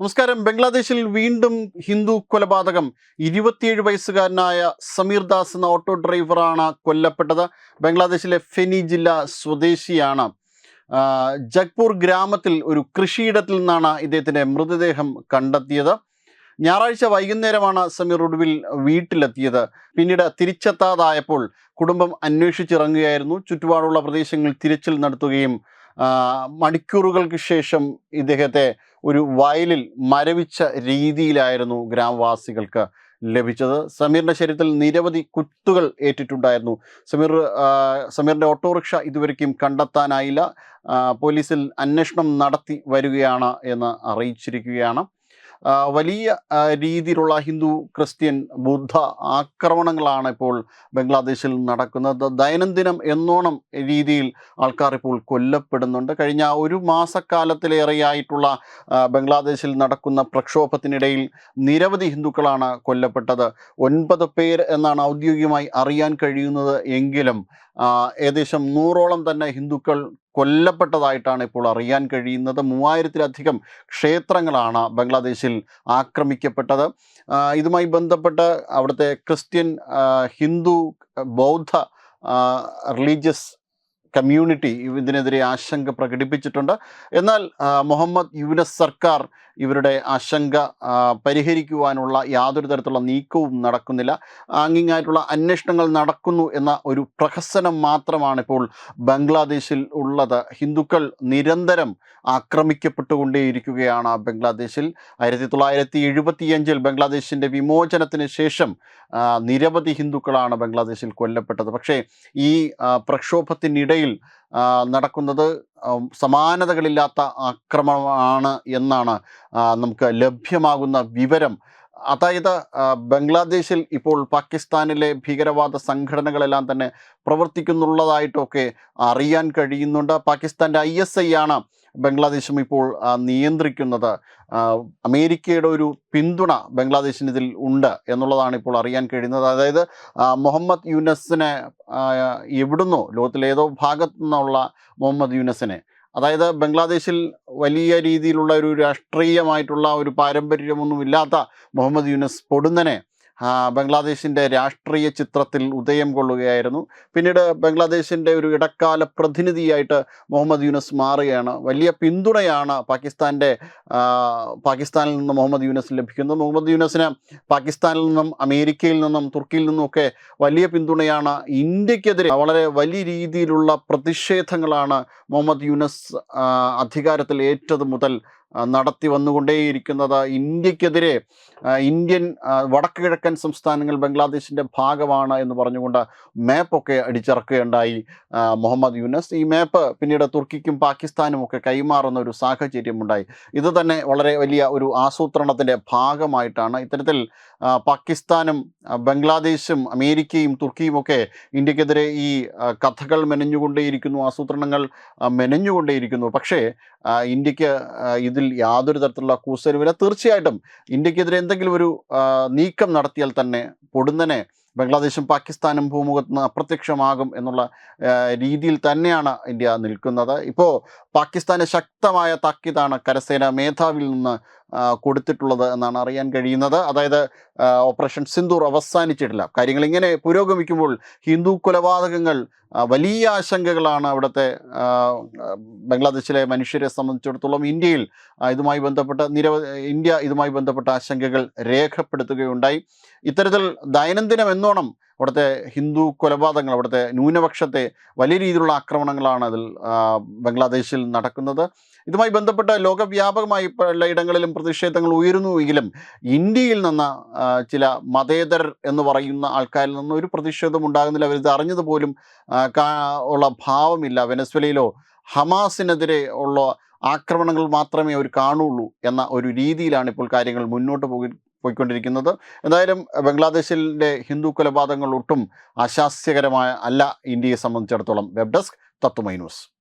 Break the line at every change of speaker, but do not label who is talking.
നമസ്കാരം. ബംഗ്ലാദേശിൽ വീണ്ടും ഹിന്ദു കൊലപാതകം. ഇരുപത്തിയേഴ് വയസ്സുകാരനായ സമീർ ദാസ് എന്ന ഓട്ടോ ഡ്രൈവറാണ് കൊല്ലപ്പെട്ടത്. ബംഗ്ലാദേശിലെ ഫെനി ജില്ല സ്വദേശിയാണ്. ജഗ്പൂർ ഗ്രാമത്തിൽ ഒരു കൃഷിയിടത്തിൽ നിന്നാണ് ഇദ്ദേഹത്തിന്റെ മൃതദേഹം കണ്ടെത്തിയത്. ഞായറാഴ്ച വൈകുന്നേരമാണ് സമീർ ഒടുവിൽ വീട്ടിലെത്തിയത്. പിന്നീട് തിരിച്ചെത്താതായപ്പോൾ കുടുംബം അന്വേഷിച്ചിറങ്ങുകയായിരുന്നു. ചുറ്റുപാടുള്ള പ്രദേശങ്ങളിൽ തിരച്ചിൽ നടത്തുകയും മണിക്കൂറുകൾക്ക് ശേഷം ഇദ്ദേഹത്തെ ഒരു വയലിൽ മരവിച്ച രീതിയിലായിരുന്നു ഗ്രാമവാസികൾക്ക് ലഭിച്ചത്. സമീറിന്റെ ശരീരത്തിൽ നിരവധി കുത്തുകൾ ഏറ്റിട്ടുണ്ടായിരുന്നു. സമീർ സമീറിന്റെ ഓട്ടോറിക്ഷ ഇതുവരെയ്ക്കും കണ്ടെത്താനായില്ല. പോലീസിൽ അന്വേഷണം നടത്തി വരികയാണ് എന്ന് അറിയിച്ചിരിക്കുകയാണ്. വലിയ രീതിയിലുള്ള ഹിന്ദു ക്രിസ്ത്യൻ ബുദ്ധ ആക്രമണങ്ങളാണ് ഇപ്പോൾ ബംഗ്ലാദേശിൽ നടക്കുന്നത്. ദൈനംദിനം എന്നോണം രീതിയിൽ ആൾക്കാർ ഇപ്പോൾ കൊല്ലപ്പെടുന്നുണ്ട്. കഴിഞ്ഞ ഒരു മാസക്കാലത്തിലേറെയായിട്ടുള്ള ബംഗ്ലാദേശിൽ നടക്കുന്ന പ്രക്ഷോഭത്തിനിടയിൽ നിരവധി ഹിന്ദുക്കളാണ് കൊല്ലപ്പെട്ടത്. ഒൻപത് പേർ എന്നാണ് ഔദ്യോഗികമായി അറിയാൻ കഴിയുന്നത് എങ്കിലും ഏകദേശം നൂറോളം തന്നെ ഹിന്ദുക്കൾ കൊല്ലപ്പെട്ടതായിട്ടാണ് ഇപ്പോൾ അറിയാൻ കഴിയുന്നത്. മൂവായിരത്തിലധികം ക്ഷേത്രങ്ങളാണ് ബംഗ്ലാദേശിൽ ആക്രമിക്കപ്പെട്ടത്. ഇതുമായി ബന്ധപ്പെട്ട് അവിടുത്തെ ക്രിസ്ത്യൻ ഹിന്ദു ബൗദ്ധ റിലീജിയസ് കമ്മ്യൂണിറ്റി ഇതിനെതിരെ ആശങ്ക പ്രകടിപ്പിച്ചിട്ടുണ്ട്. എന്നാൽ മുഹമ്മദ് യൂനസ് സർക്കാർ ഇവരുടെ ആശങ്ക പരിഹരിക്കുവാനുള്ള യാതൊരു തരത്തിലുള്ള നീക്കവും നടക്കുന്നില്ല. ആംഗിങ്ങായിട്ടുള്ള അന്വേഷണങ്ങൾ നടക്കുന്നു എന്ന ഒരു പ്രഹസനം മാത്രമാണ് ഇപ്പോൾ ബംഗ്ലാദേശിൽ ഉള്ളത്. ഹിന്ദുക്കൾ നിരന്തരം ആക്രമിക്കപ്പെട്ടുകൊണ്ടേയിരിക്കുകയാണ് ബംഗ്ലാദേശിൽ. ആയിരത്തി തൊള്ളായിരത്തി എഴുപത്തിയഞ്ചിൽ ബംഗ്ലാദേശിന്റെ വിമോചനത്തിന് ശേഷം നിരവധി ഹിന്ദുക്കളാണ് ബംഗ്ലാദേശിൽ കൊല്ലപ്പെട്ടത്. പക്ഷേ ഈ ആ, ആ, നടക്കുന്നത് സമാനതകളില്ലാത്ത ആക്രമണമാണ് എന്നാണ് നമുക്ക് ലഭ്യമാകുന്ന വിവരം അതായത് ബംഗ്ലാദേശിൽ ഇപ്പോൾ പാകിസ്ഥാനിലെ ഭീകരവാദ സംഘടനകളെല്ലാം തന്നെ പ്രവർത്തിക്കുന്നുള്ളതായിട്ടൊക്കെ അറിയാൻ കഴിയുന്നുണ്ട്. പാകിസ്ഥാന്റെ ഐ എസ് ഐ ആണ് ബംഗ്ലാദേശും ഇപ്പോൾ നിയന്ത്രിക്കുന്നത്. അമേരിക്കയുടെ ഒരു പിന്തുണ ബംഗ്ലാദേശിന് ഇതിൽ ഉണ്ട് എന്നുള്ളതാണ് ഇപ്പോൾ അറിയാൻ കഴിയുന്നത്. അതായത് മുഹമ്മദ് യൂനസിനെ എവിടുന്നോ ലോകത്തിലേതോ ഭാഗത്തു നിന്നുള്ള മുഹമ്മദ് യൂനസിനെ അതായത് ബംഗ്ലാദേശിൽ വലിയ രീതിയിലുള്ള ഒരു രാഷ്ട്രീയമായിട്ടുള്ള ഒരു പാരമ്പര്യമൊന്നുമില്ലാത്ത മുഹമ്മദ് യൂനസ് പൊടുന്നനെ ബംഗ്ലാദേശിന്റെ രാഷ്ട്രീയ ചിത്രത്തിൽ ഉദയം കൊള്ളുകയായിരുന്നു. പിന്നീട് ബംഗ്ലാദേശിന്റെ ഒരു ഇടക്കാല പ്രതിനിധിയായിട്ട് മുഹമ്മദ് യൂനസ് മാറുകയാണ്. വലിയ പിന്തുണയാണ് പാകിസ്ഥാന്റെ പാകിസ്ഥാനിൽ നിന്ന് മുഹമ്മദ് യൂനസ് ലഭിക്കുന്നത്. മുഹമ്മദ് യൂനസിന് പാകിസ്ഥാനിൽ നിന്നും അമേരിക്കയിൽ നിന്നും തുർക്കിയിൽ നിന്നുമൊക്കെ വലിയ പിന്തുണയാണ് ഇന്ത്യക്കെതിരെ വളരെ വലിയ രീതിയിലുള്ള പ്രതിഷേധങ്ങളാണ് മുഹമ്മദ് യൂനസ് അധികാരത്തിൽ ഏറ്റത് മുതൽ നടത്തി വന്നുകൊണ്ടേയിരിക്കുന്നത്. ഇന്ത്യക്കെതിരെ ഇന്ത്യൻ വടക്ക് കിഴക്കൻ സംസ്ഥാനങ്ങൾ ബംഗ്ലാദേശിന്റെ ഭാഗമാണ് എന്ന് പറഞ്ഞുകൊണ്ട് മാപ്പൊക്കെ അടിച്ചിറക്കുകയുണ്ടായി മുഹമ്മദ് യൂനസ്. ഈ മാപ്പ് പിന്നീട് തുർക്കിക്കും പാകിസ്ഥാനും ഒക്കെ കൈമാറുന്ന ഒരു സാഹചര്യമുണ്ടായി. ഇത് തന്നെ വളരെ വലിയ ഒരു ആസൂത്രണത്തിന്റെ ഭാഗമായിട്ടാണ് ഇത്തരത്തിൽ പാകിസ്ഥാനും ബംഗ്ലാദേശും അമേരിക്കയും തുർക്കിയും ഒക്കെ ഇന്ത്യക്കെതിരെ ഈ കഥകൾ മെനഞ്ഞുകൊണ്ടേയിരിക്കുന്നു ആസൂത്രണങ്ങൾ മെനഞ്ഞുകൊണ്ടേയിരിക്കുന്നു. പക്ഷേ ഇന്ത്യയ്ക്ക് ഇതിൽ യാതൊരു തരത്തിലുള്ള കൂസലുമില്ല. തീർച്ചയായിട്ടും ഇന്ത്യക്കെതിരെ എന്തെങ്കിലും ഒരു നീക്കം നടത്തിയാൽ തന്നെ പൊടുന്നനെ ബംഗ്ലാദേശും പാകിസ്ഥാനും ഭൂമുഖത്ത് നിന്ന് അപ്രത്യക്ഷമാകും എന്നുള്ള രീതിയിൽ തന്നെയാണ് ഇന്ത്യ നിൽക്കുന്നത്. ഇപ്പോൾ പാകിസ്ഥാന് ശക്തമായ താക്കീതാണ് കരസേന മേധാവിയിൽ നിന്ന് കൊടുത്തിട്ടുള്ളത് എന്നാണ് അറിയാൻ കഴിയുന്നത്. അതായത് ഓപ്പറേഷൻ സിന്ദൂർ അവസാനിച്ചിട്ടില്ല. കാര്യങ്ങൾ ഇങ്ങനെ പുരോഗമിക്കുമ്പോൾ ഹിന്ദു കൊലപാതകങ്ങൾ വലിയ ആശങ്കകളാണ് അവിടുത്തെ ബംഗ്ലാദേശിലെ മനുഷ്യരെ സംബന്ധിച്ചിടത്തോളം ഇന്ത്യയിൽ ഇതുമായി ബന്ധപ്പെട്ട നിരവധി ഇന്ത്യ ഇതുമായി ബന്ധപ്പെട്ട ആശങ്കകൾ രേഖപ്പെടുത്തുകയുണ്ടായി. ഇത്തരത്തിൽ ദൈനംദിനം എന്നോണം അവിടുത്തെ ഹിന്ദു കൊലപാതകങ്ങൾ അവിടുത്തെ ന്യൂനപക്ഷത്തെ വലിയ രീതിയിലുള്ള ആക്രമണങ്ങളാണ് അതിൽ ബംഗ്ലാദേശിൽ നടക്കുന്നത്. ഇതുമായി ബന്ധപ്പെട്ട ലോകവ്യാപകമായി പല ഇടങ്ങളിലും പ്രതിഷേധങ്ങൾ ഉയരുന്നുവെങ്കിലും ഇന്ത്യയിൽ നിന്ന് ചില മതേതരർ എന്ന് പറയുന്ന ആൾക്കാരിൽ നിന്ന് ഒരു പ്രതിഷേധം ഉണ്ടാകുന്നില്ല. അവരിത് അറിഞ്ഞത് പോലും കാ- ഉള്ള ഭാവമില്ല. വെനസ്വലയിലോ ഹമാസിനെതിരെ ഉള്ള ആക്രമണങ്ങൾ മാത്രമേ അവർ കാണുള്ളൂ എന്ന ഒരു രീതിയിലാണ് ഇപ്പോൾ കാര്യങ്ങൾ മുന്നോട്ട് പോയി പോയിക്കൊണ്ടിരിക്കുന്നത്. എന്തായാലും ബംഗ്ലാദേശിലെ ഹിന്ദു കൊലപാതകങ്ങൾ ഒട്ടും അശാസ്യകരമായ അല്ല. ഇന്ത്യയെ സംബന്ധിച്ചിടത്തോളം. Web desk Tatwamayi news.